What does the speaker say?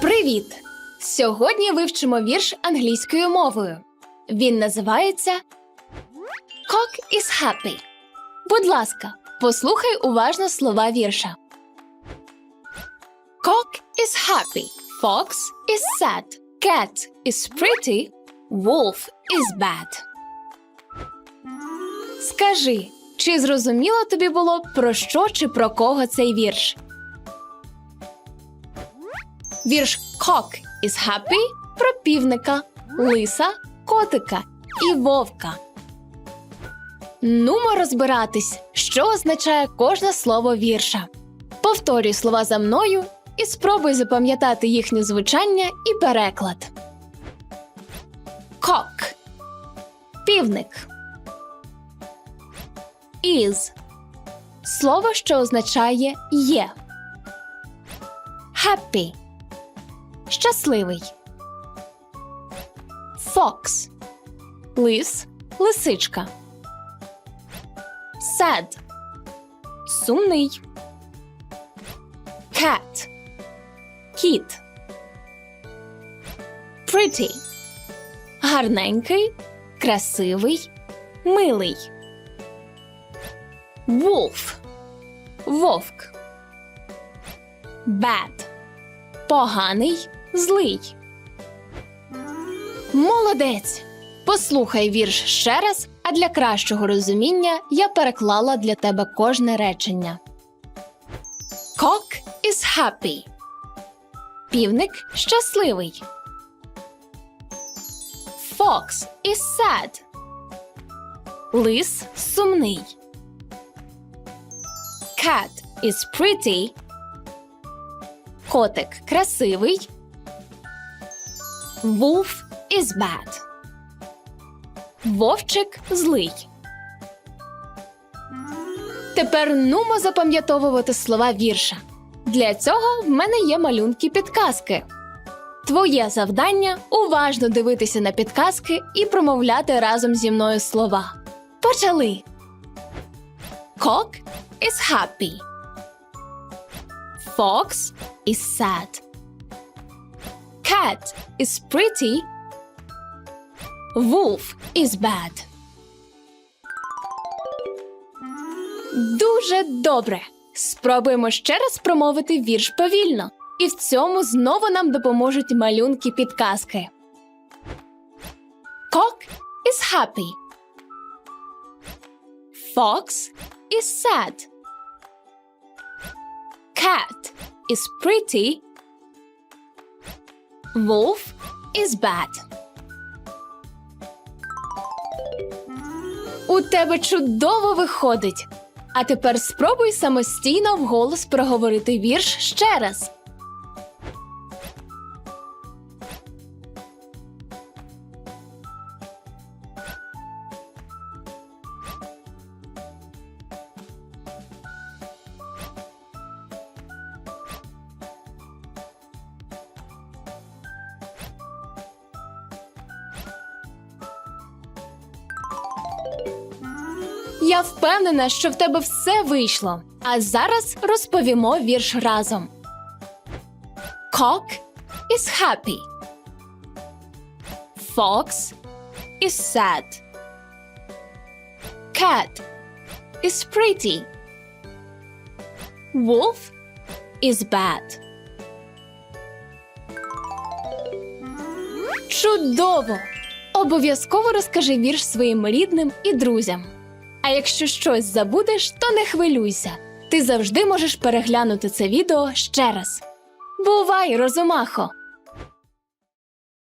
Привіт! Сьогодні вивчимо вірш англійською мовою. Він називається Cock is happy. Будь ласка, послухай уважно слова вірша. Cock is happy. Fox is sad. Cat is pretty. Wolf is bad. Скажи, чи зрозуміло тобі було про що чи про кого цей вірш? Вірш Cock is happy про півника, лиса, котика і вовка. Нумо розбиратись, що означає кожне слово вірша. Повторюй слова за мною і спробуй запам'ятати їхнє звучання і переклад. Cock Півник. Is Слово, що означає є. Happy Щасливий. Fox Лис, лисичка. Sad Сумний. Cat Кіт. Pretty Гарненький, красивий, милий. Wolf Вовк. Bad Поганий, злий. Молодець. Послухай вірш ще раз, а для кращого розуміння я переклала для тебе кожне речення. Cock is happy. Півник щасливий. Fox is sad. Лис сумний. Cat is pretty. Котик красивий. Wolf is bad. Вовчик злий. Тепер нумо запам'ятовувати слова вірша. Для цього в мене є малюнки підказки. Твоє завдання уважно дивитися на підказки і промовляти разом зі мною слова. Почали. Cock is happy. Fox is sad. Cat is pretty. Wolf is bad. Дуже добре. Спробуємо ще раз промовити вірш повільно. І в цьому знову нам допоможуть малюнки підказки. Cock is happy. Fox is sad. Cat is pretty. Wolf is bad. У тебе чудово виходить. А тепер спробуй самостійно вголос проговорити вірш ще раз. Я впевнена, що в тебе все вийшло. А зараз розповімо вірш разом. Cock is happy. Fox is sad. Cat is pretty. Wolf is bad. Чудово! Обов'язково розкажи вірш своїм рідним і друзям. А якщо щось забудеш, то не хвилюйся. Ти завжди можеш переглянути це відео ще раз. Бувай, розумахо!